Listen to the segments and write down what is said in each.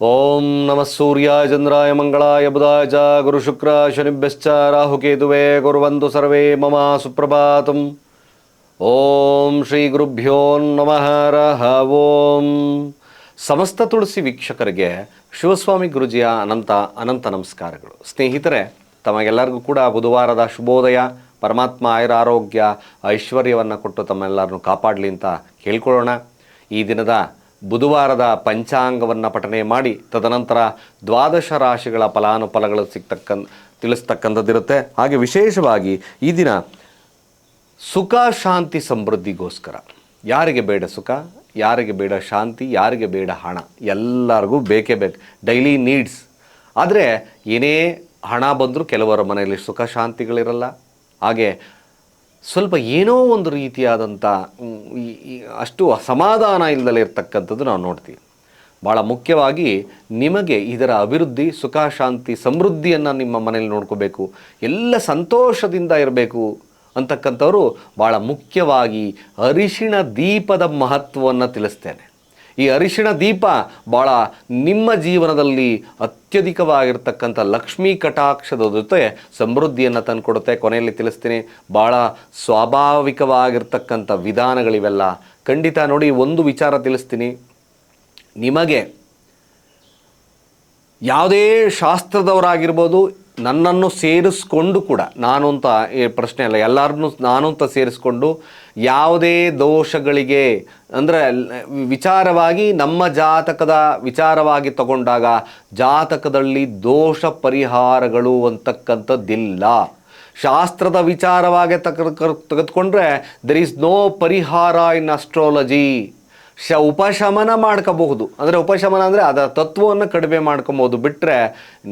ಓಂ ನಮಃ ಸೂರ್ಯಾಯ ಚಂದ್ರಾಯ ಮಂಗಳಾಯ ಬುಧಾಯ ಚ ಗುರು ಶುಕ್ರ ಶನಿಭ್ಯಶ್ಚ ರಾಹುಕೇತುವೆ ಗುರುವಂತು ಸರ್ವೇ ಮಮ ಸುಪ್ರಭಾತಂ ಓಂ ಶ್ರೀ ಗುರುಭ್ಯೋ ನಮಃ ರಹ ಓಂ ಸಮಸ್ತ ತುಳಸಿ ವೀಕ್ಷಕರಿಗೆ ಶಿವಸ್ವಾಮಿ ಗುರುಜಿಯ ಅನಂತ ಅನಂತ ನಮಸ್ಕಾರಗಳು. ಸ್ನೇಹಿತರೆ, ತಮಗೆಲ್ಲರಿಗೂ ಕೂಡ ಬುಧವಾರದ ಶುಭೋದಯ, ಪರಮಾತ್ಮ ಆಯುರ ಆರೋಗ್ಯ, ಐಶ್ವರ್ಯವನ್ನು ಕೊಟ್ಟು ತಮ್ಮೆಲ್ಲರನ್ನು ಕಾಪಾಡಲಿ ಅಂತ ಕೇಳ್ಕೊಳ್ಳೋಣ. ಈ ದಿನದ ಬುಧವಾರದ ಪಂಚಾಂಗವನ್ನು ಪಠನೆ ಮಾಡಿ, ತದನಂತರ ದ್ವಾದಶ ರಾಶಿಗಳ ಫಲಾನುಫಲಗಳು ಸಿಗ್ತಕ್ಕಂಥ, ತಿಳಿಸ್ತಕ್ಕಂಥದ್ದಿರುತ್ತೆ. ಹಾಗೆ ವಿಶೇಷವಾಗಿ ಈ ದಿನ ಸುಖ, ಶಾಂತಿ, ಸಮೃದ್ಧಿಗೋಸ್ಕರ. ಯಾರಿಗೆ ಬೇಡ ಸುಖ, ಯಾರಿಗೆ ಬೇಡ ಶಾಂತಿ, ಯಾರಿಗೆ ಬೇಡ ಹಣ? ಎಲ್ಲರಿಗೂ ಬೇಕೇ ಬೇಕು. Daily needs. ಆದರೆ ಏನೇ ಹಣ ಬಂದರೂ ಕೆಲವರ ಮನೆಯಲ್ಲಿ ಸುಖ, ಶಾಂತಿಗಳಿರಲ್ಲ. ಹಾಗೆ ಸ್ವಲ್ಪ ಏನೋ ಒಂದು ರೀತಿಯಾದಂಥ ಅಷ್ಟು ಅಸಮಾಧಾನ ಇಲ್ಲದಲೇ ಇರ್ತಕ್ಕಂಥದ್ದು ನಾವು ನೋಡ್ತೀವಿ. ಭಾಳ ಮುಖ್ಯವಾಗಿ ನಿಮಗೆ ಇದರ ಅಭಿವೃದ್ಧಿ, ಸುಖ, ಶಾಂತಿ, ಸಮೃದ್ಧಿಯನ್ನು ನಿಮ್ಮ ಮನೇಲಿ ನೋಡ್ಕೋಬೇಕು, ಎಲ್ಲ ಸಂತೋಷದಿಂದ ಇರಬೇಕು ಅಂತಕ್ಕಂಥವರು ಭಾಳ ಮುಖ್ಯವಾಗಿ ಅರಿಶಿಣ ದೀಪದ ಮಹತ್ವವನ್ನು ತಿಳಿಸ್ತೇನೆ. ಈ ಅರಿಶಿಣ ದೀಪ ಭಾಳ ನಿಮ್ಮ ಜೀವನದಲ್ಲಿ ಅತ್ಯಧಿಕವಾಗಿರ್ತಕ್ಕಂಥ ಲಕ್ಷ್ಮೀ ಕಟಾಕ್ಷದ ಜೊತೆ ಸಮೃದ್ಧಿಯನ್ನು ತಂದುಕೊಡುತ್ತೆ. ಕೊನೆಯಲ್ಲಿ ತಿಳಿಸ್ತೀನಿ ಭಾಳ ಸ್ವಾಭಾವಿಕವಾಗಿರ್ತಕ್ಕಂಥ ವಿಧಾನಗಳಿವೆಲ್ಲ. ಖಂಡಿತ ನೋಡಿ, ಒಂದು ವಿಚಾರ ತಿಳಿಸ್ತೀನಿ. ನಿಮಗೆ ಯಾವುದೇ ಶಾಸ್ತ್ರದವರಾಗಿರ್ಬೋದು, ನನ್ನನ್ನು ಸೇರಿಸ್ಕೊಂಡು ಕೂಡ ನಾನು ಅಂತ ಪ್ರಶ್ನೆ ಅಲ್ಲ ಎಲ್ಲರನ್ನೂ ನಾನು ಅಂತ ಸೇರಿಸ್ಕೊಂಡು ಯಾವುದೇ ದೋಷಗಳಿಗೆ, ಅಂದರೆ ವಿಚಾರವಾಗಿ ನಮ್ಮ ಜಾತಕದ ವಿಚಾರವಾಗಿ ತಗೊಂಡಾಗ ಜಾತಕದಲ್ಲಿ ದೋಷ ಪರಿಹಾರಗಳು ಅಂತಕ್ಕಂಥದ್ದಿಲ್ಲ. ಶಾಸ್ತ್ರದ ವಿಚಾರವಾಗಿ ತಕ ತೆಗೆದುಕೊಂಡ್ರೆ ದೆರ್ ಈಸ್ ನೋ ಪರಿಹಾರ ಇನ್ ಅಸ್ಟ್ರಾಲಜಿ ಶ, ಉಪಶಮನ ಮಾಡ್ಕೋಬಹುದು. ಅಂದರೆ ಉಪಶಮನ ಅಂದರೆ ಅದರ ತತ್ವವನ್ನು ಕಡಿಮೆ ಮಾಡ್ಕೊಬೋದು. ಬಿಟ್ಟರೆ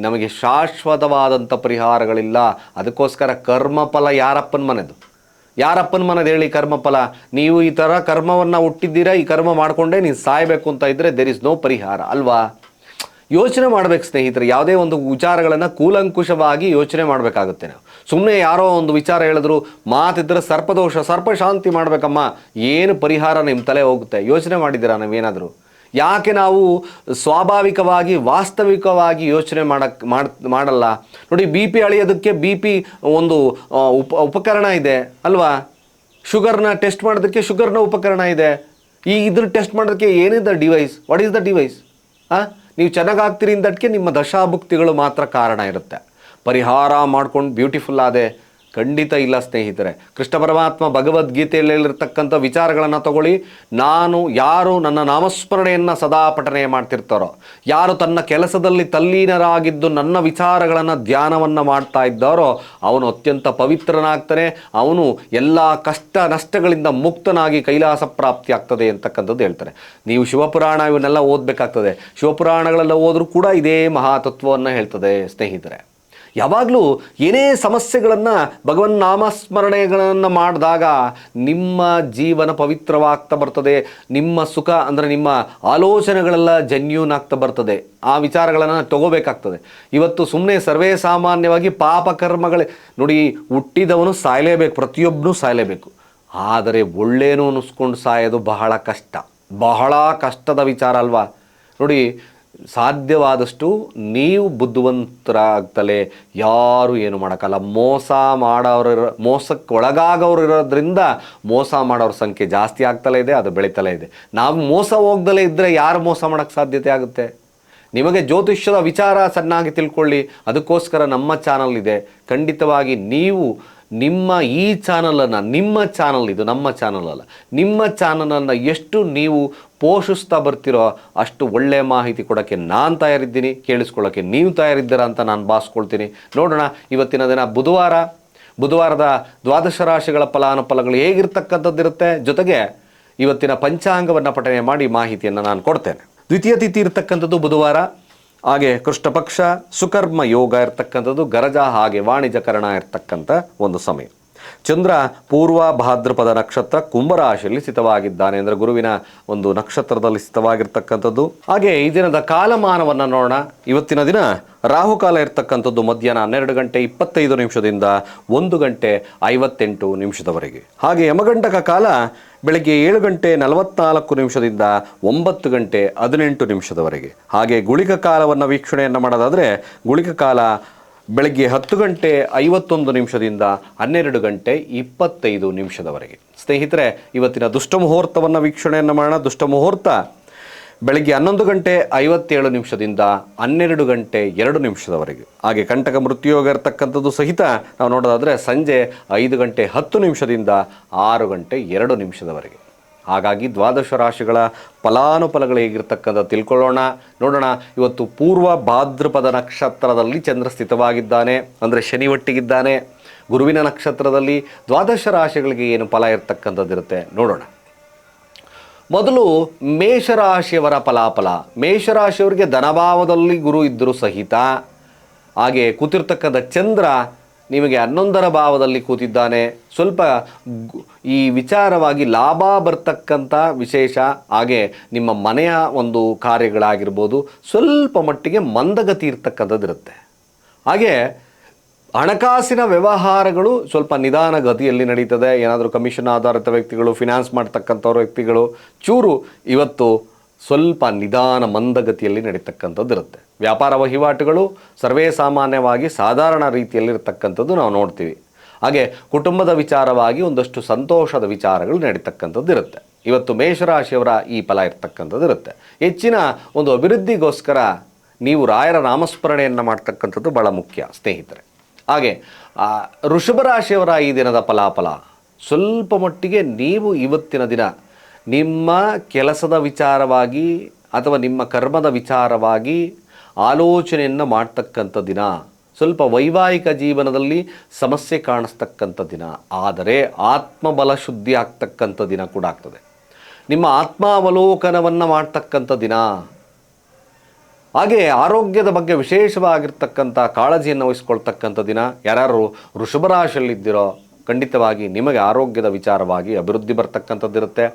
ನಮಗೆ ಶಾಶ್ವತವಾದಂಥ ಪರಿಹಾರಗಳಿಲ್ಲ. ಅದಕ್ಕೋಸ್ಕರ ಕರ್ಮಫಲ ಯಾರಪ್ಪನ ಮನೆದು? ಯಾರಪ್ಪನ ಮನದ ಹೇಳಿ ಕರ್ಮಫಲ? ನೀವು ಈ ಥರ ಕರ್ಮವನ್ನು ಹುಟ್ಟಿದ್ದೀರಾ, ಈ ಕರ್ಮ ಮಾಡಿಕೊಂಡೇ ನೀವು ಸಾಯಬೇಕು ಅಂತ ಇದ್ದರೆ ದೆರ್ ಇಸ್ ನೋ ಪರಿಹಾರ, ಅಲ್ವಾ? ಯೋಚನೆ ಮಾಡ್ಬೇಕು ಸ್ನೇಹಿತರೆ, ಯಾವುದೇ ಒಂದು ವಿಚಾರಗಳನ್ನು ಕೂಲಂಕುಷವಾಗಿ ಯೋಚನೆ ಮಾಡಬೇಕಾಗುತ್ತೆ ನಾವು. ಸುಮ್ಮನೆ ಯಾರೋ ಒಂದು ವಿಚಾರ ಹೇಳಿದ್ರು, ಮಾತಿದ್ರೆ ಸರ್ಪದೋಷ ಸರ್ಪ ಶಾಂತಿ ಮಾಡಬೇಕಮ್ಮ, ಏನು ಪರಿಹಾರ ನಿಮ್ಮ ತಲೆ ಹೋಗುತ್ತೆ? ಯೋಚನೆ ಮಾಡಿದ್ದೀರಾ ನಾವೇನಾದರೂ ಯಾಕೆ ನಾವು ಸ್ವಾಭಾವಿಕವಾಗಿ, ವಾಸ್ತವಿಕವಾಗಿ ಯೋಚನೆ ಮಾಡಕ್, ಮಾಡ್, ಮಾಡಲ್ಲ? ನೋಡಿ ಬಿ ಪಿ ಅಳೆಯೋದಕ್ಕೆ ಬಿ ಪಿ ಒಂದು ಉಪ, ಉಪಕರಣ ಇದೆ, ಅಲ್ವಾ? ಶುಗರ್ನ ಟೆಸ್ಟ್ ಮಾಡೋದಕ್ಕೆ ಶುಗರ್ನ ಉಪಕರಣ ಇದೆ. ಈ ಇದ್ರ ಟೆಸ್ಟ್ ಮಾಡೋದಕ್ಕೆ ಏನಿದೆ device what is the device ಹಾಂ ನೀವು ಚೆನ್ನಾಗಾಗ್ತೀರಿ ಅಂದಕ್ಕೆ ನಿಮ್ಮ ದಶಾಭುಕ್ತಿಗಳು ಮಾತ್ರ ಕಾರಣ ಇರುತ್ತೆ. ಪರಿಹಾರ ಮಾಡ್ಕೊಂಡು ಬ್ಯೂಟಿಫುಲ್ ಆದೆ. ಖಂಡಿತ ಇಲ್ಲ ಸ್ನೇಹಿತರೆ. ಕೃಷ್ಣ ಪರಮಾತ್ಮ ಭಗವದ್ಗೀತೆಯಲ್ಲಿ ಹೇಳಿರ್ತಕ್ಕಂಥ ವಿಚಾರಗಳನ್ನು ತಗೊಳ್ಳಿ. ನಾನು ಯಾರು ನನ್ನ ನಾಮಸ್ಮರಣೆಯನ್ನು ಸದಾ ಪಠನೆ ಮಾಡ್ತಿರ್ತಾರೋ, ಯಾರು ತನ್ನ ಕೆಲಸದಲ್ಲಿ ತಲ್ಲೀನರಾಗಿದ್ದು ನನ್ನ ವಿಚಾರಗಳನ್ನು ಧ್ಯಾನವನ್ನು ಮಾಡ್ತಾ ಇದ್ದಾರೋ, ಅವನು ಅತ್ಯಂತ ಪವಿತ್ರನಾಗ್ತಾನೆ. ಅವನು ಎಲ್ಲ ಕಷ್ಟ ನಷ್ಟಗಳಿಂದ ಮುಕ್ತನಾಗಿ ಕೈಲಾಸ ಪ್ರಾಪ್ತಿ ಆಗ್ತದೆ ಅಂತಕ್ಕಂಥದ್ದು ಹೇಳ್ತಾರೆ. ನೀವು ಶಿವಪುರಾಣ ಇವನ್ನೆಲ್ಲ ಓದಬೇಕಾಗ್ತದೆ. ಶಿವಪುರಾಣಗಳೆಲ್ಲ ಓದರೂ ಕೂಡ ಇದೇ ಮಹಾತತ್ವವನ್ನು ಹೇಳ್ತದೆ ಸ್ನೇಹಿತರೆ. ಯಾವಾಗಲೂ ಏನೇ ಸಮಸ್ಯೆಗಳನ್ನು ಭಗವನ್ ನಾಮಸ್ಮರಣೆಗಳನ್ನು ಮಾಡಿದಾಗ ನಿಮ್ಮ ಜೀವನ ಪವಿತ್ರವಾಗ್ತಾ ಬರ್ತದೆ, ನಿಮ್ಮ ಸುಖ ಅಂದರೆ ನಿಮ್ಮ ಆಲೋಚನೆಗಳೆಲ್ಲ ಜನ್ಯೂನ್ ಆಗ್ತಾ ಬರ್ತದೆ. ಆ ವಿಚಾರಗಳನ್ನು ತಗೋಬೇಕಾಗ್ತದೆ. ಇವತ್ತು ಸುಮ್ಮನೆ ಸರ್ವೇ ಸಾಮಾನ್ಯವಾಗಿ ಪಾಪಕರ್ಮಗಳೇ ನೋಡಿ, ಹುಟ್ಟಿದವನು ಸಾಯಲೇಬೇಕು ಪ್ರತಿಯೊಬ್ಬನೂ ಸಾಯಲೇಬೇಕು. ಆದರೆ ಒಳ್ಳೇನು ಅನಿಸ್ಕೊಂಡು ಸಾಯೋದು ಬಹಳ ಕಷ್ಟ. ಬಹಳ ಕಷ್ಟದ ವಿಚಾರ ಅಲ್ವಾ? ನೋಡಿ ಸಾಧ್ಯವಾದಷ್ಟು ನೀವು ಬುದ್ಧಿವಂತರಾಗ್ತಲೇ ಯಾರು ಏನು ಮಾಡೋಕ್ಕಲ್ಲ. ಮೋಸ ಮಾಡೋರು ಮೋಸಕ್ಕೆ ಒಳಗಾಗೋರು ಇರೋದ್ರಿಂದ ಮೋಸ ಮಾಡೋರ ಸಂಖ್ಯೆ ಜಾಸ್ತಿ ಆಗ್ತಲೇ ಇದೆ, ಅದು ಬೆಳೀತಲೇ ಇದೆ. ನಾವು ಮೋಸ ಹೋಗ್ದಲೇ ಇದ್ದರೆ ಯಾರು ಮೋಸ ಮಾಡೋಕ್ಕೆ ಸಾಧ್ಯತೆ ಆಗುತ್ತೆ? ನಿಮಗೆ ಜ್ಯೋತಿಷ್ಯದ ವಿಚಾರ ಸಣ್ಣಾಗಿ ತಿಳ್ಕೊಳ್ಳಿ, ಅದಕ್ಕೋಸ್ಕರ ನಮ್ಮ ಚಾನಲ್ ಇದೆ. ಖಂಡಿತವಾಗಿ ನೀವು ನಿಮ್ಮ ಈ ಚಾನಲನ್ನು, ನಿಮ್ಮ ಚಾನಲ್ ಇದು, ನಮ್ಮ ಚಾನಲ್ ಅಲ್ಲ. ನಿಮ್ಮ ಚಾನಲನ್ನು ಎಷ್ಟು ನೀವು ಪೋಷಿಸ್ತಾ ಬರ್ತಿರೋ ಅಷ್ಟು ಒಳ್ಳೆಯ ಮಾಹಿತಿ ಕೊಡೋಕ್ಕೆ ನಾನು ತಯಾರಿದ್ದೀನಿ, ಕೇಳಿಸ್ಕೊಳ್ಳೋಕ್ಕೆ ನೀವು ತಯಾರಿದ್ದೀರಾ ಅಂತ ನಾನು ಭಾವಿಸ್ಕೊಳ್ತೀನಿ ನೋಡೋಣ, ಇವತ್ತಿನ ದಿನ ಬುಧವಾರ. ಬುಧವಾರದ ದ್ವಾದಶ ರಾಶಿಗಳ ಫಲಾನುಫಲಗಳು ಹೇಗಿರ್ತಕ್ಕಂಥದ್ದಿರುತ್ತೆ ಜೊತೆಗೆ ಇವತ್ತಿನ ಪಂಚಾಂಗವನ್ನು ಪಠನೆ ಮಾಡಿ ಮಾಹಿತಿಯನ್ನು ನಾನು ಕೊಡ್ತೇನೆ. ದ್ವಿತೀಯ ತಿಥಿ ಇರತಕ್ಕಂಥದ್ದು ಬುಧವಾರ. ಹಾಗೆ ಕೃಷ್ಣಪಕ್ಷ ಸುಕರ್ಮ ಯೋಗ ಇರ್ತಕ್ಕಂಥದ್ದು ಗರಜ ಹಾಗೆ ವಾಣಿಜ್ಯಕರಣ ಇರ್ತಕ್ಕಂಥ ಒಂದು ಸಮಯ. ಚಂದ್ರ ಪೂರ್ವ ಭಾದ್ರಪದ ನಕ್ಷತ್ರ ಕುಂಭರಾಶಿಯಲ್ಲಿ ಸ್ಥಿತವಾಗಿದ್ದಾನೆ ಅಂದರೆ ಗುರುವಿನ ಒಂದು ನಕ್ಷತ್ರದಲ್ಲಿ ಸ್ಥಿತವಾಗಿರ್ತಕ್ಕಂಥದ್ದು. ಹಾಗೆ ಈ ದಿನದ ಕಾಲಮಾನವನ್ನು ನೋಡೋಣ. ಇವತ್ತಿನ ದಿನ ರಾಹುಕಾಲ ಇರ್ತಕ್ಕಂಥದ್ದು ಮಧ್ಯಾಹ್ನ ಹನ್ನೆರಡು ಗಂಟೆ ಇಪ್ಪತ್ತೈದು ನಿಮಿಷದಿಂದ ಒಂದು ಗಂಟೆ ಐವತ್ತೆಂಟು ನಿಮಿಷದವರೆಗೆ. ಹಾಗೆ ಯಮಗಂಟಕ ಕಾಲ ಬೆಳಗ್ಗೆ ಏಳು ಗಂಟೆ ನಲವತ್ನಾಲ್ಕು ನಿಮಿಷದಿಂದ ಒಂಬತ್ತು ಗಂಟೆ ಹದಿನೆಂಟು ನಿಮಿಷದವರೆಗೆ. ಹಾಗೆ ಗುಳಿಕ ಕಾಲವನ್ನು ವೀಕ್ಷಣೆಯನ್ನು ಮಾಡೋದಾದರೆ ಗುಳಿಕ ಕಾಲ ಬೆಳಗ್ಗೆ ಹತ್ತು ಗಂಟೆ ಐವತ್ತೊಂದು ನಿಮಿಷದಿಂದ ಹನ್ನೆರಡು ಗಂಟೆ ಇಪ್ಪತ್ತೈದು ನಿಮಿಷದವರೆಗೆ. ಸ್ನೇಹಿತರೆ, ಇವತ್ತಿನ ದುಷ್ಟ ಮುಹೂರ್ತವನ್ನು ವೀಕ್ಷಣೆಯನ್ನು ಮಾಡೋಣ. ದುಷ್ಟ ಮುಹೂರ್ತ ಬೆಳಗ್ಗೆ ಹನ್ನೊಂದು ಗಂಟೆ ಐವತ್ತೇಳು ನಿಮಿಷದಿಂದ ಹನ್ನೆರಡು ಗಂಟೆ ಎರಡು ನಿಮಿಷದವರೆಗೆ. ಹಾಗೆ ಕಂಟಕ ಮೃತ್ಯುಯೋಗ ಇರತಕ್ಕಂಥದ್ದು ಸಹಿತ ನಾವು ನೋಡೋದಾದರೆ ಸಂಜೆ ಐದು ಗಂಟೆ ಹತ್ತು ನಿಮಿಷದಿಂದ ಆರು ಗಂಟೆ ಎರಡು ನಿಮಿಷದವರೆಗೆ. ಹಾಗಾಗಿ ದ್ವಾದಶ ರಾಶಿಗಳ ಫಲಾನುಫಲಗಳು ಹೇಗಿರ್ತಕ್ಕಂಥ ತಿಳ್ಕೊಳ್ಳೋಣ. ನೋಡೋಣ, ಇವತ್ತು ಪೂರ್ವ ಭಾದ್ರಪದ ನಕ್ಷತ್ರದಲ್ಲಿ ಚಂದ್ರ ಸ್ಥಿತವಾಗಿದ್ದಾನೆ, ಅಂದರೆ ಶನಿ ಒಟ್ಟಿಗಿದ್ದಾನೆ ಗುರುವಿನ ನಕ್ಷತ್ರದಲ್ಲಿ ದ್ವಾದಶ ರಾಶಿಗಳಿಗೆ ಏನು ಫಲ ಇರ್ತಕ್ಕಂಥದ್ದಿರುತ್ತೆ ನೋಡೋಣ. ಮೊದಲು ಮೇಷರಾಶಿಯವರ ಫಲಾಫಲ. ಮೇಷರಾಶಿಯವರಿಗೆ ಧನಭಾವದಲ್ಲಿ ಗುರು ಇದ್ದರೂ ಸಹಿತ, ಹಾಗೆ ಕೂತಿರ್ತಕ್ಕಂಥ ಚಂದ್ರ ನಿಮಗೆ ಹನ್ನೊಂದರ ಭಾವದಲ್ಲಿ ಕೂತಿದ್ದಾನೆ. ಸ್ವಲ್ಪ ಈ ವಿಚಾರವಾಗಿ ಲಾಭ ಬರ್ತಕ್ಕಂಥ ವಿಶೇಷ, ಹಾಗೆ ನಿಮ್ಮ ಮನೆಯ ಒಂದು ಕಾರ್ಯಗಳಾಗಿರ್ಬೋದು, ಸ್ವಲ್ಪ ಮಟ್ಟಿಗೆ ಮಂದಗತಿ ಇರ್ತಕ್ಕಂಥದ್ದಿರುತ್ತೆ. ಹಾಗೆ ಹಣಕಾಸಿನ ವ್ಯವಹಾರಗಳು ಸ್ವಲ್ಪ ನಿಧಾನ ಗತಿಯಲ್ಲಿ ನಡೀತದೆ. ಏನಾದರೂ ಕಮಿಷನ್ ಆಧಾರಿತ ವ್ಯಕ್ತಿಗಳು, ಫಿನಾನ್ಸ್ ಮಾಡ್ತಕ್ಕಂಥವ್ರ ವ್ಯಕ್ತಿಗಳು, ಚೂರು ಇವತ್ತು ಸ್ವಲ್ಪ ನಿಧಾನ ಮಂದಗತಿಯಲ್ಲಿ ನಡೀತಕ್ಕಂಥದ್ದು ಇರುತ್ತೆ ವ್ಯಾಪಾರ ವಹಿವಾಟುಗಳು ಸರ್ವೇ ಸಾಮಾನ್ಯವಾಗಿ ಸಾಧಾರಣ ರೀತಿಯಲ್ಲಿ ಇರತಕ್ಕಂಥದ್ದು ನಾವು ನೋಡ್ತೀವಿ. ಹಾಗೆ ಕುಟುಂಬದ ವಿಚಾರವಾಗಿ ಒಂದಷ್ಟು ಸಂತೋಷದ ವಿಚಾರಗಳು ನಡೀತಕ್ಕಂಥದ್ದು ಇರುತ್ತೆ ಇವತ್ತು ಮೇಷರಾಶಿಯವರ ಈ ಫಲ ಇರ್ತಕ್ಕಂಥದ್ದು ಇರುತ್ತೆ ಹೆಚ್ಚಿನ ಒಂದು ಅಭಿವೃದ್ಧಿಗೋಸ್ಕರ ನೀವು ರಾಯರ ನಾಮಸ್ಮರಣೆಯನ್ನು ಮಾಡ್ತಕ್ಕಂಥದ್ದು ಭಾಳ ಮುಖ್ಯ, ಸ್ನೇಹಿತರೆ. ಹಾಗೆ ಋಷಭ ರಾಶಿಯವರ ಈ ದಿನದ ಫಲಾಫಲ ಸ್ವಲ್ಪ ಮಟ್ಟಿಗೆ ನೀವು ಇವತ್ತಿನ ದಿನ ನಿಮ್ಮ ಕೆಲಸದ ವಿಚಾರವಾಗಿ ಅಥವಾ ನಿಮ್ಮ ಕರ್ಮದ ವಿಚಾರವಾಗಿ ಆಲೋಚನೆಯನ್ನು ಮಾಡ್ತಕ್ಕಂಥ ದಿನ. ಸ್ವಲ್ಪ ವೈವಾಹಿಕ ಜೀವನದಲ್ಲಿ ಸಮಸ್ಯೆ ಕಾಣಿಸ್ತಕ್ಕಂಥ ದಿನ. ಆದರೆ ಆತ್ಮಬಲ ಶುದ್ಧಿ ಆಗ್ತಕ್ಕಂಥ ದಿನ ಕೂಡ ಆಗ್ತದೆ. ನಿಮ್ಮ ಆತ್ಮಾವಲೋಕನವನ್ನು ಮಾಡ್ತಕ್ಕಂಥ ದಿನ. ಹಾಗೆ ಆರೋಗ್ಯದ ಬಗ್ಗೆ ವಿಶೇಷವಾಗಿರ್ತಕ್ಕಂಥ ಕಾಳಜಿಯನ್ನು ವಹಿಸ್ಕೊಳ್ತಕ್ಕಂಥ ದಿನ. ಯಾರ್ಯಾರು ವೃಷಭರಾಶಿಯಲ್ಲಿದ್ದೀರೋ ಖಂಡಿತವಾಗಿ ನಿಮಗೆ ಆರೋಗ್ಯದ ವಿಚಾರವಾಗಿ ಅಭಿವೃದ್ಧಿ ಬರ್ತಕ್ಕಂಥದ್ದಿರುತ್ತೆ.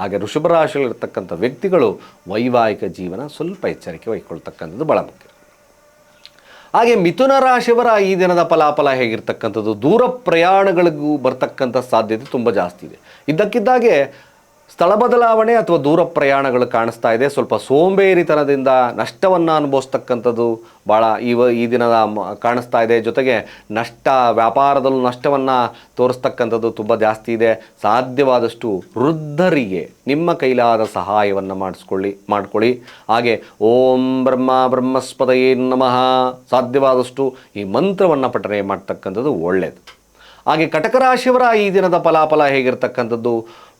ಹಾಗೆ ಋಷಭ ರಾಶಿಯಲ್ಲಿರ್ತಕ್ಕಂಥ ವ್ಯಕ್ತಿಗಳು ವೈವಾಹಿಕ ಜೀವನ ಸ್ವಲ್ಪ ಎಚ್ಚರಿಕೆ ವಹಿಕೊಳ್ತಕ್ಕಂಥದ್ದು ಭಾಳ ಮುಖ್ಯ. ಹಾಗೆ ಮಿಥುನ ರಾಶಿಯವರ ಈ ದಿನದ ಫಲಾಫಲ ಹೇಗಿರ್ತಕ್ಕಂಥದ್ದು? ದೂರ ಪ್ರಯಾಣಗಳಿಗೂ ಬರ್ತಕ್ಕಂಥ ಸಾಧ್ಯತೆ ತುಂಬ ಜಾಸ್ತಿ ಇದೆ. ಇದ್ದಕ್ಕಿದ್ದಾಗೆ ಸ್ಥಳ ಬದಲಾವಣೆ ಅಥವಾ ದೂರ ಪ್ರಯಾಣಗಳು ಕಾಣಿಸ್ತಾ ಇದೆ. ಸ್ವಲ್ಪ ಸೋಂಬೇರಿತನದಿಂದ ನಷ್ಟವನ್ನು ಅನುಭವಿಸ್ತಕ್ಕಂಥದ್ದು ಭಾಳ ಇವ ಈ ದಿನದ ಕಾಣಿಸ್ತಾ ಇದೆ. ಜೊತೆಗೆ ನಷ್ಟ, ವ್ಯಾಪಾರದಲ್ಲೂ ನಷ್ಟವನ್ನು ತೋರಿಸ್ತಕ್ಕಂಥದ್ದು ತುಂಬ ಜಾಸ್ತಿ ಇದೆ. ಸಾಧ್ಯವಾದಷ್ಟು ವೃದ್ಧರಿಗೆ ನಿಮ್ಮ ಕೈಲಾದ ಸಹಾಯವನ್ನು ಮಾಡಿಸ್ಕೊಳ್ಳಿ, ಮಾಡ್ಕೊಳ್ಳಿ. ಹಾಗೆ ಓಂ ಬ್ರಹ್ಮ ಬ್ರಹ್ಮಸ್ಪದಯೇ ನಮಃ. ಸಾಧ್ಯವಾದಷ್ಟು ಈ ಮಂತ್ರವನ್ನು ಪಠನೆ ಮಾಡ್ತಕ್ಕಂಥದ್ದು ಒಳ್ಳೆಯದು ಹಾಗೆ ಕಟಕ ರಾಶಿಯವರ ಈ ದಿನದ ಫಲಾಫಲ ಹೇಗಿರ್ತಕ್ಕಂಥದ್ದು?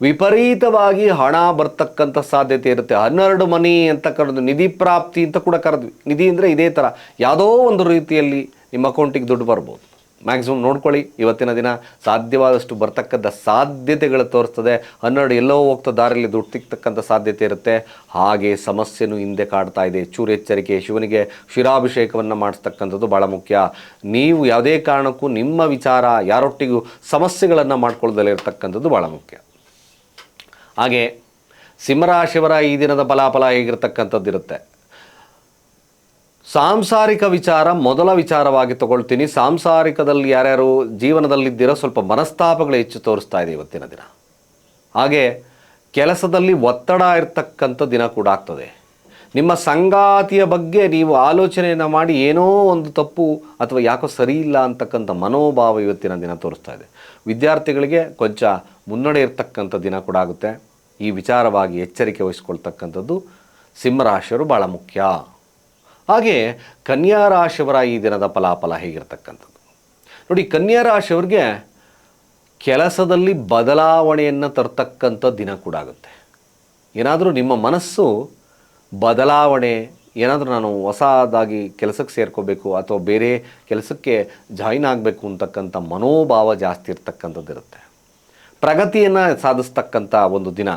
ವಿಪರೀತವಾಗಿ ಹಣ ಬರ್ತಕ್ಕಂಥ ಸಾಧ್ಯತೆ ಇರುತ್ತೆ. ಹನ್ನೆರಡು ಮನಿ ಅಂತ ಕರೆದು ನಿಧಿ ಪ್ರಾಪ್ತಿ ಅಂತ ಕೂಡ ಕರೆದ್ವಿ. ನಿಧಿ ಅಂದರೆ ಇದೇ ಥರ ಯಾವುದೋ ಒಂದು ರೀತಿಯಲ್ಲಿ ನಿಮ್ಮ ಅಕೌಂಟಿಗೆ ದುಡ್ಡು ಬರ್ಬೋದು. ಮ್ಯಾಕ್ಸಿಮಮ್ ನೋಡ್ಕೊಳ್ಳಿ, ಇವತ್ತಿನ ದಿನ ಸಾಧ್ಯವಾದಷ್ಟು ಬರ್ತಕ್ಕಂಥ ಸಾಧ್ಯತೆಗಳು ತೋರಿಸ್ತದೆ. ಹನ್ನೆರಡು ಎಲ್ಲೋ ಹೋಗ್ತಾ ದಾರಿಯಲ್ಲಿ ದುಡ್ಡು ಸಿಗ್ತಕ್ಕಂಥ ಸಾಧ್ಯತೆ ಇರುತ್ತೆ. ಹಾಗೆ ಸಮಸ್ಯೆನೂ ಹಿಂದೆ ಕಾಡ್ತಾ ಇದೆ. ಚೂರು ಎಚ್ಚರಿಕೆ ಶಿವನಿಗೆ ಶಿರಾಭಿಷೇಕವನ್ನು ಮಾಡಿಸ್ತಕ್ಕಂಥದ್ದು ಭಾಳ ಮುಖ್ಯ. ನೀವು ಯಾವುದೇ ಕಾರಣಕ್ಕೂ ನಿಮ್ಮ ವಿಚಾರ, ಯಾರೊಟ್ಟಿಗೂ ಸಮಸ್ಯೆಗಳನ್ನು ಮಾಡ್ಕೊಳ್ಳೋದಲ್ಲಿ ಇರತಕ್ಕಂಥದ್ದು ಭಾಳ ಮುಖ್ಯ. ಹಾಗೆ, ಸಿಂಹರಾಶಿಯವರ ಈ ದಿನದ ಫಲಾಫಲ ಹೇಗಿರ್ತಕ್ಕಂಥದ್ದು ಇರುತ್ತೆ. ಸಾಂಸಾರಿಕ ವಿಚಾರ ಮೊದಲ ವಿಚಾರವಾಗಿ ತಗೊಳ್ತೀನಿ. ಸಾಂಸಾರಿಕದಲ್ಲಿ ಯಾರ್ಯಾರು ಜೀವನದಲ್ಲಿದ್ದೀರೋ ಸ್ವಲ್ಪ ಮನಸ್ತಾಪಗಳು ಹೆಚ್ಚು ತೋರಿಸ್ತಾ ಇದೆ ಇವತ್ತಿನ ದಿನ. ಹಾಗೆ ಕೆಲಸದಲ್ಲಿ ಒತ್ತಡ ಇರ್ತಕ್ಕಂಥ ದಿನ ಕೂಡ ಆಗ್ತದೆ. ನಿಮ್ಮ ಸಂಗಾತಿಯ ಬಗ್ಗೆ ನೀವು ಆಲೋಚನೆಯನ್ನು ಮಾಡಿ ಏನೋ ಒಂದು ತಪ್ಪು ಅಥವಾ ಯಾಕೋ ಸರಿ ಇಲ್ಲ ಅಂತಕ್ಕಂಥ ಮನೋಭಾವ ಇವತ್ತಿನ ದಿನ ತೋರಿಸ್ತಾ ಇದೆ. ವಿದ್ಯಾರ್ಥಿಗಳಿಗೆ ಕೊಂಚ ಮುನ್ನಡೆ ಇರ್ತಕ್ಕಂಥ ದಿನ ಕೂಡ ಆಗುತ್ತೆ. ಈ ವಿಚಾರವಾಗಿ ಎಚ್ಚರಿಕೆ ವಹಿಸ್ಕೊಳ್ತಕ್ಕಂಥದ್ದು ಸಿಂಹರಾಶಿಯರು ಭಾಳ ಮುಖ್ಯ. ಹಾಗೆ ಕನ್ಯಾ ರಾಶಿಯವರ ಈ ದಿನದ ಫಲಾಫಲ ಹೇಗಿರ್ತಕ್ಕಂಥದ್ದು? ನೋಡಿ, ಕನ್ಯಾ ರಾಶಿಯವ್ರಿಗೆ ಕೆಲಸದಲ್ಲಿ ಬದಲಾವಣೆಯನ್ನು ತರ್ತಕ್ಕಂಥ ದಿನ ಕೂಡ ಆಗುತ್ತೆ. ಏನಾದರೂ ನಿಮ್ಮ ಮನಸ್ಸು ಬದಲಾವಣೆ, ಏನಾದರೂ ನಾನು ಹೊಸದಾಗಿ ಕೆಲಸಕ್ಕೆ ಸೇರ್ಕೋಬೇಕು ಅಥವಾ ಬೇರೆ ಕೆಲಸಕ್ಕೆ ಜಾಯಿನ್ ಆಗಬೇಕು ಅಂತಕ್ಕಂಥ ಮನೋಭಾವ ಜಾಸ್ತಿ ಇರ್ತಕ್ಕಂಥದ್ದು ಇರುತ್ತೆ ಪ್ರಗತಿಯನ್ನು ಸಾಧಿಸ್ತಕ್ಕಂಥ ಒಂದು ದಿನ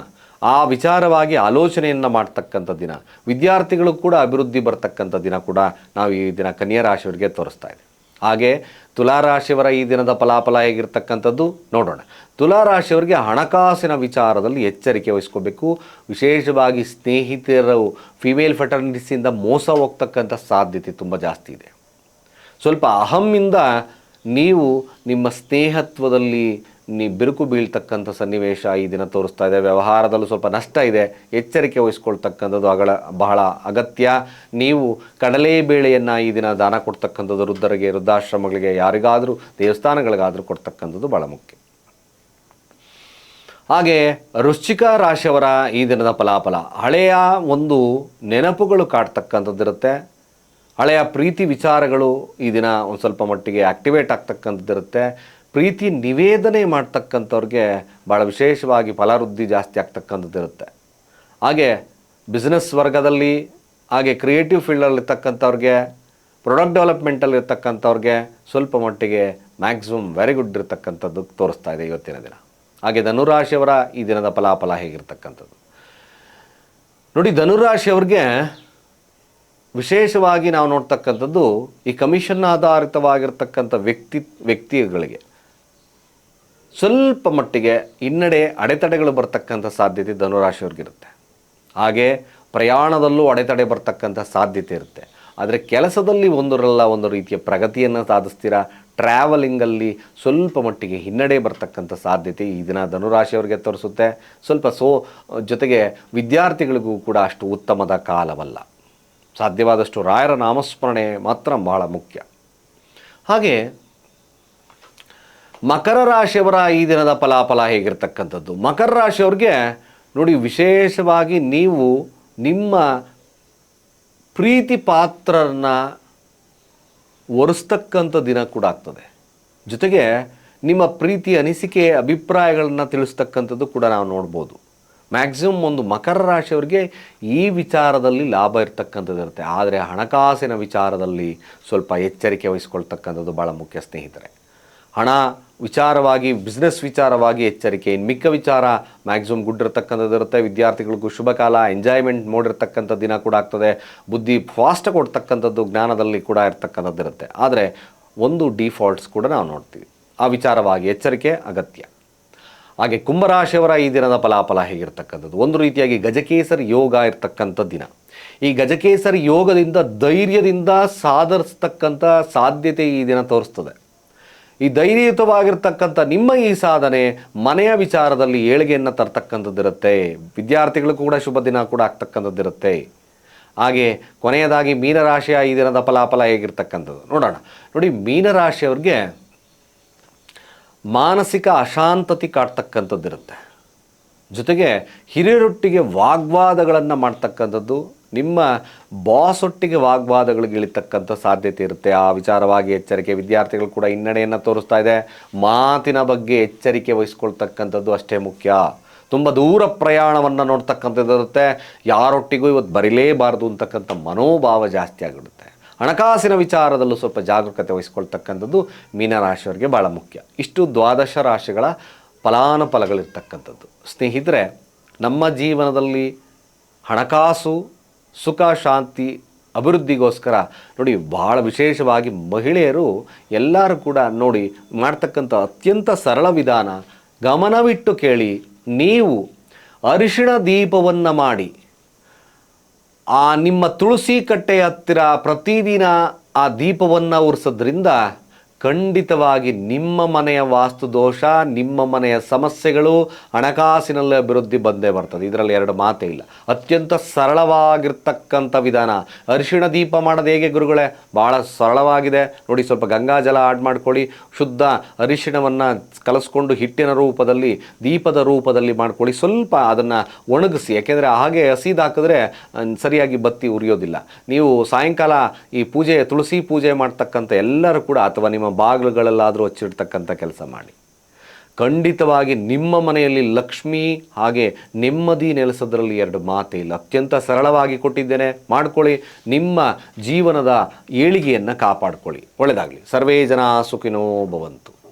ಆ ವಿಚಾರವಾಗಿ ಆಲೋಚನೆಯನ್ನು ಮಾಡ್ತಕ್ಕಂಥ ದಿನ. ವಿದ್ಯಾರ್ಥಿಗಳು ಕೂಡ ಅಭಿವೃದ್ಧಿ ಬರ್ತಕ್ಕಂಥ ದಿನ ಕೂಡ ನಾವು ಈ ದಿನ ಕನ್ಯಾ ರಾಶಿಯವರಿಗೆ ತೋರಿಸ್ತಾ ಇದೆ ಹಾಗೆ ತುಲಾರಾಶಿಯವರ ಈ ದಿನದ ಫಲಾಫಲ ಹೇಗಿರ್ತಕ್ಕಂಥದ್ದು ನೋಡೋಣ. ತುಲಾರಾಶಿಯವರಿಗೆ ಹಣಕಾಸಿನ ವಿಚಾರದಲ್ಲಿ ಎಚ್ಚರಿಕೆ ವಹಿಸ್ಕೋಬೇಕು. ವಿಶೇಷವಾಗಿ ಸ್ನೇಹಿತರು, ಫಿಮೇಲ್ ಫೆಟರ್ನಿಟಿಸಿಂದ ಮೋಸ ಹೋಗ್ತಕ್ಕಂಥ ಸಾಧ್ಯತೆ ತುಂಬ ಜಾಸ್ತಿ ಇದೆ. ಸ್ವಲ್ಪ ಅಹಮ್ಮಿಂದ ನೀವು ನಿಮ್ಮ ಸ್ನೇಹತ್ವದಲ್ಲಿ ನೀ ಬಿರುಕು ಬೀಳ್ತಕ್ಕಂಥ ಸನ್ನಿವೇಶ ಈ ದಿನ ತೋರಿಸ್ತಾ ಇದೆ. ವ್ಯವಹಾರದಲ್ಲೂ ಸ್ವಲ್ಪ ನಷ್ಟ ಇದೆ. ಎಚ್ಚರಿಕೆ ವಹಿಸ್ಕೊಳ್ತಕ್ಕಂಥದ್ದು ಅಗಳ ಬಹಳ ಅಗತ್ಯ. ನೀವು ಕಡಲೆ ಬೇಳೆಯನ್ನು ಈ ದಿನ ದಾನ ಕೊಡ್ತಕ್ಕಂಥದ್ದು ವೃದ್ಧರಿಗೆ, ವೃದ್ಧಾಶ್ರಮಗಳಿಗೆ, ಯಾರಿಗಾದರೂ, ದೇವಸ್ಥಾನಗಳಿಗಾದರೂ ಕೊಡ್ತಕ್ಕಂಥದ್ದು ಭಾಳ ಮುಖ್ಯ. ಹಾಗೆ ವೃಶ್ಚಿಕ ರಾಶಿಯವರ ಈ ದಿನದ ಫಲಾಫಲ. ಹಳೆಯ ಒಂದು ನೆನಪುಗಳು ಕಾಡ್ತಕ್ಕಂಥದ್ದಿರುತ್ತೆ ಹಳೆಯ ಪ್ರೀತಿ ವಿಚಾರಗಳು ಈ ದಿನ ಒಂದು ಸ್ವಲ್ಪ ಮಟ್ಟಿಗೆ ಆಕ್ಟಿವೇಟ್ ಆಗ್ತಕ್ಕಂಥದ್ದಿರುತ್ತೆ ಪ್ರೀತಿ ನಿವೇದನೆ ಮಾಡ್ತಕ್ಕಂಥವ್ರಿಗೆ ಭಾಳ ವಿಶೇಷವಾಗಿ ಫಲವೃದ್ಧಿ ಜಾಸ್ತಿ ಆಗ್ತಕ್ಕಂಥದ್ದಿರುತ್ತೆ ಹಾಗೆ ಬಿಸ್ನೆಸ್ ವರ್ಗದಲ್ಲಿ, ಹಾಗೆ ಕ್ರಿಯೇಟಿವ್ ಫೀಲ್ಡಲ್ಲಿರ್ತಕ್ಕಂಥವ್ರಿಗೆ ಪ್ರೊಡಕ್ಟ್ ಡೆವಲಪ್ಮೆಂಟಲ್ಲಿ ಇರ್ತಕ್ಕಂಥವ್ರಿಗೆ ಸ್ವಲ್ಪ ಮಟ್ಟಿಗೆ ಮ್ಯಾಕ್ಸಿಮಮ್ ವೆರಿ ಗುಡ್ ಇರತಕ್ಕಂಥದ್ದು ತೋರಿಸ್ತಾ ಇದೆ ಇವತ್ತಿನ ದಿನ. ಹಾಗೆ ಧನುರಾಶಿಯವರ ಈ ದಿನದ ಫಲಾಫಲ ಹೇಗಿರ್ತಕ್ಕಂಥದ್ದು? ನೋಡಿ, ಧನುರಾಶಿಯವ್ರಿಗೆ ವಿಶೇಷವಾಗಿ ನಾವು ನೋಡ್ತಕ್ಕಂಥದ್ದು ಈ ಕಮಿಷನ್ ಆಧಾರಿತವಾಗಿರ್ತಕ್ಕಂಥ ವ್ಯಕ್ತಿ, ವ್ಯಕ್ತಿಗಳಿಗೆ. ಸ್ವಲ್ಪ ಮಟ್ಟಿಗೆ ಹಿನ್ನಡೆ ಅಡೆತಡೆಗಳು ಬರ್ತಕ್ಕಂಥ ಸಾಧ್ಯತೆ ಧನುರಾಶಿಯವ್ರಿಗಿರುತ್ತೆ. ಹಾಗೆ ಪ್ರಯಾಣದಲ್ಲೂ ಅಡೆತಡೆ ಬರ್ತಕ್ಕಂಥ ಸಾಧ್ಯತೆ ಇರುತ್ತೆ. ಆದರೆ ಕೆಲಸದಲ್ಲಿ ಒಂದರಲ್ಲ ಒಂದು ರೀತಿಯ ಪ್ರಗತಿಯನ್ನು ಸಾಧಿಸ್ತೀರಾ? ಟ್ರಾವೆಲಿಂಗಲ್ಲಿ ಸ್ವಲ್ಪ ಮಟ್ಟಿಗೆ ಹಿನ್ನಡೆ ಬರ್ತಕ್ಕಂಥ ಸಾಧ್ಯತೆ ಈ ದಿನ ಧನುರಾಶಿಯವರಿಗೆ ತೋರಿಸುತ್ತೆ. ಸ್ವಲ್ಪ ಸೋ, ಜೊತೆಗೆ ವಿದ್ಯಾರ್ಥಿಗಳಿಗೂ ಕೂಡ ಅಷ್ಟು ಉತ್ತಮದ ಕಾಲವಲ್ಲ. ಸಾಧ್ಯವಾದಷ್ಟು ರಾಯರ ನಾಮಸ್ಮರಣೆ ಮಾತ್ರ ಬಹಳ ಮುಖ್ಯ. ಹಾಗೆ ಮಕರ ರಾಶಿಯವರ ಈ ದಿನದ ಫಲಾಫಲ ಹೇಗಿರ್ತಕ್ಕಂಥದ್ದು? ಮಕರ ರಾಶಿಯವ್ರಿಗೆ ನೋಡಿ, ವಿಶೇಷವಾಗಿ ನೀವು ನಿಮ್ಮ ಪ್ರೀತಿ ಪಾತ್ರರನ್ನ ಒರೆಸ್ತಕ್ಕಂಥ ದಿನ ಕೂಡ ಆಗ್ತದೆ. ಜೊತೆಗೆ ನಿಮ್ಮ ಪ್ರೀತಿ ಅನಿಸಿಕೆ, ಅಭಿಪ್ರಾಯಗಳನ್ನು ತಿಳಿಸ್ತಕ್ಕಂಥದ್ದು ಕೂಡ ನಾವು ನೋಡ್ಬೋದು. ಮ್ಯಾಕ್ಸಿಮಮ್ ಒಂದು ಮಕರ ರಾಶಿಯವರಿಗೆ ಈ ವಿಚಾರದಲ್ಲಿ ಲಾಭ ಇರ್ತಕ್ಕಂಥದ್ದು ಇರುತ್ತೆ. ಆದರೆ ಹಣಕಾಸಿನ ವಿಚಾರದಲ್ಲಿ ಸ್ವಲ್ಪ ಎಚ್ಚರಿಕೆ ವಹಿಸ್ಕೊಳ್ತಕ್ಕಂಥದ್ದು ಭಾಳ ಮುಖ್ಯ ಸ್ನೇಹಿತರೆ. ಹಣ ವಿಚಾರವಾಗಿ ಬಿಸ್ನೆಸ್ ವಿಚಾರವಾಗಿ ಎಚ್ಚರಿಕೆ. ಇನ್ನು ಮಿಕ್ಕ ವಿಚಾರ ಮ್ಯಾಕ್ಸಿಮಮ್ ಗುಡ್ ಇರತಕ್ಕಂಥದ್ದು ಇರುತ್ತೆ. ವಿದ್ಯಾರ್ಥಿಗಳಿಗೂ ಶುಭ ಕಾಲ ಎಂಜಾಯ್ಮೆಂಟ್ ಮಾಡಿರ್ತಕ್ಕಂಥ ದಿನ ಕೂಡ ಆಗ್ತದೆ. ಬುದ್ಧಿ ಫಾಸ್ಟ್ ಕೊಡ್ತಕ್ಕಂಥದ್ದು ಜ್ಞಾನದಲ್ಲಿ ಕೂಡ ಇರ್ತಕ್ಕಂಥದ್ದು ಇರುತ್ತೆ. ಆದರೆ, ಒಂದು ಡಿಫಾಲ್ಟ್ಸ್ ಕೂಡ ನಾವು ನೋಡ್ತೀವಿ. ಆ ವಿಚಾರವಾಗಿ ಎಚ್ಚರಿಕೆ, ಅಗತ್ಯ. ಹಾಗೆ ಕುಂಭರಾಶಿಯವರ ಈ ದಿನದ ಫಲಾಫಲ ಹೇಗಿರ್ತಕ್ಕಂಥದ್ದು? ಒಂದು ರೀತಿಯಾಗಿ ಗಜಕೇಸರಿ ಯೋಗ ಇರತಕ್ಕಂಥ ದಿನ. ಈ ಗಜಕೇಸರಿ ಯೋಗದಿಂದ ಧೈರ್ಯದಿಂದ ಸಾಧರಿಸ್ತಕ್ಕಂಥ ಸಾಧ್ಯತೆ ಈ ದಿನ ತೋರಿಸ್ತದೆ. ಈ ಧೈರ್ಯಯುತವಾಗಿರ್ತಕ್ಕಂಥ ನಿಮ್ಮ ಈ ಸಾಧನೆ ಮನೆಯ ವಿಚಾರದಲ್ಲಿ ಏಳಿಗೆಯನ್ನು ತರ್ತಕ್ಕಂಥದ್ದಿರುತ್ತೆ. ವಿದ್ಯಾರ್ಥಿಗಳು ಕೂಡ ಶುಭ ದಿನ ಕೂಡ ಆಗ್ತಕ್ಕಂಥದ್ದಿರುತ್ತೆ. ಹಾಗೆ ಕೊನೆಯದಾಗಿ ಮೀನರಾಶಿಯ ಈ ದಿನದ ಫಲಾಫಲ ಹೇಗಿರ್ತಕ್ಕಂಥದ್ದು ನೋಡೋಣ. ನೋಡಿ ಮೀನರಾಶಿಯವ್ರಿಗೆ ಮಾನಸಿಕ ಅಶಾಂತತೆ ಕಾಡ್ತಕ್ಕಂಥದ್ದಿರುತ್ತೆ. ಜೊತೆಗೆ ಹಿರಿಯರೊಟ್ಟಿಗೆ ವಾಗ್ವಾದಗಳನ್ನು ಮಾಡ್ತಕ್ಕಂಥದ್ದು ನಿಮ್ಮ ಬಾಸ್ ಒಟ್ಟಿಗೆ ವಾಗ್ವಾದಗಳಿಗೆ ಇಳಿತಕ್ಕಂಥ ಸಾಧ್ಯತೆ ಇರುತ್ತೆ. ಆ ವಿಚಾರವಾಗಿ ಎಚ್ಚರಿಕೆ ವಿದ್ಯಾರ್ಥಿಗಳು ಕೂಡ ಹಿನ್ನಡೆಯನ್ನು ತೋರಿಸ್ತಾ ಇದೆ. ಮಾತಿನ ಬಗ್ಗೆ ಎಚ್ಚರಿಕೆ ವಹಿಸ್ಕೊಳ್ತಕ್ಕಂಥದ್ದು ಅಷ್ಟೇ ಮುಖ್ಯ. ತುಂಬ ದೂರ ಪ್ರಯಾಣವನ್ನು ನೋಡ್ತಕ್ಕಂಥದ್ದು ಇರುತ್ತೆ. ಯಾರೊಟ್ಟಿಗೂ ಇವತ್ತು ಬರೀಲೇಬಾರ್ದು ಅಂತಕ್ಕಂಥ ಮನೋಭಾವ ಜಾಸ್ತಿ ಆಗಿಬಿಡುತ್ತೆ. ಹಣಕಾಸಿನ ವಿಚಾರದಲ್ಲೂ ಸ್ವಲ್ಪ ಜಾಗರೂಕತೆ ವಹಿಸ್ಕೊಳ್ತಕ್ಕಂಥದ್ದು ಮೀನರಾಶಿಯವರಿಗೆ ಭಾಳ ಮುಖ್ಯ. ಇಷ್ಟು ದ್ವಾದಶ ರಾಶಿಗಳ ಫಲಾನುಫಲಗಳಿರ್ತಕ್ಕಂಥದ್ದು. ಸ್ನೇಹಿತರೆ, ನಮ್ಮ ಜೀವನದಲ್ಲಿ ಹಣಕಾಸು ಸುಖ, ಶಾಂತಿ, ಅಭಿವೃದ್ಧಿಗೋಸ್ಕರ. ನೋಡಿ ಭಾಳ ವಿಶೇಷವಾಗಿ ಮಹಿಳೆಯರು ಎಲ್ಲರೂ ಕೂಡ ನೋಡಿ ಮಾಡ್ತಕ್ಕಂಥ ಅತ್ಯಂತ ಸರಳ ವಿಧಾನ, ಗಮನವಿಟ್ಟು ಕೇಳಿ, ನೀವು ಅರಿಶಿಣ ದೀಪವನ್ನು ಮಾಡಿ, ಆ ನಿಮ್ಮ ತುಳಸಿ ಕಟ್ಟೆಯ ಹತ್ತಿರ ಪ್ರತಿದಿನ ಆ ದೀಪವನ್ನು ಉರಿಸೋದ್ರಿಂದ ಖಂಡಿತವಾಗಿ ನಿಮ್ಮ ಮನೆಯ ವಾಸ್ತು ದೋಷ, ನಿಮ್ಮ ಮನೆಯ ಸಮಸ್ಯೆಗಳು ಹಣಕಾಸಿನಲ್ಲಿ ಅಭಿವೃದ್ಧಿ ಬಂದೇ ಬರ್ತದೆ. ಇದರಲ್ಲಿ ಎರಡು ಮಾತೇ ಇಲ್ಲ. ಅತ್ಯಂತ ಸರಳವಾಗಿರ್ತಕ್ಕಂಥ ವಿಧಾನ. ಅರಿಶಿಣ ದೀಪ ಮಾಡೋದು ಹೇಗೆ ಗುರುಗಳೇ? ಭಾಳ ಸರಳವಾಗಿದೆ. ನೋಡಿ, ಸ್ವಲ್ಪ ಗಂಗಾಜಲ ಆಡ್ ಮಾಡ್ಕೊಳ್ಳಿ. ಶುದ್ಧ ಅರಿಶಿಣವನ್ನು ಕಲಸ್ಕೊಂಡು ಹಿಟ್ಟಿನ ರೂಪದಲ್ಲಿ, ದೀಪದ ರೂಪದಲ್ಲಿ ಮಾಡ್ಕೊಳ್ಳಿ. ಸ್ವಲ್ಪ ಅದನ್ನು ಒಣಗಿಸಿ, ಯಾಕೆಂದರೆ ಹಾಗೆ ಹಸಿದಾಕಿದ್ರೆ ಸರಿಯಾಗಿ ಬತ್ತಿ ಉರಿಯೋದಿಲ್ಲ. ನೀವು ಸಾಯಂಕಾಲ ಈ ಪೂಜೆ, ತುಳಸಿ ಪೂಜೆ ಮಾಡ್ತಕ್ಕಂಥ ಎಲ್ಲರೂ ಕೂಡ, ಅಥವಾ ನಿಮ್ಮ ಬಾಗಿಲುಗಳಲ್ಲಾದರೂ ಹಚ್ಚಿಡ್ತಕ್ಕಂಥ ಕೆಲಸ ಮಾಡಿ. ಖಂಡಿತವಾಗಿ ನಿಮ್ಮ ಮನೆಯಲ್ಲಿ ಲಕ್ಷ್ಮಿ ಹಾಗೆ ನೆಮ್ಮದಿ ನೆಲೆಸೋದ್ರಲ್ಲಿ ಎರಡು ಮಾತೇ ಇಲ್ಲ ಅತ್ಯಂತ ಸರಳವಾಗಿ ಕೊಟ್ಟಿದ್ದೇನೆ. ಮಾಡ್ಕೊಳ್ಳಿ. ನಿಮ್ಮ ಜೀವನದ ಏಳಿಗೆಯನ್ನು ಕಾಪಾಡ್ಕೊಳ್ಳಿ. ಒಳ್ಳೆಯದಾಗಲಿ ಸರ್ವೇ ಜನ ಸುಖಿನೋ ಭವಂತು.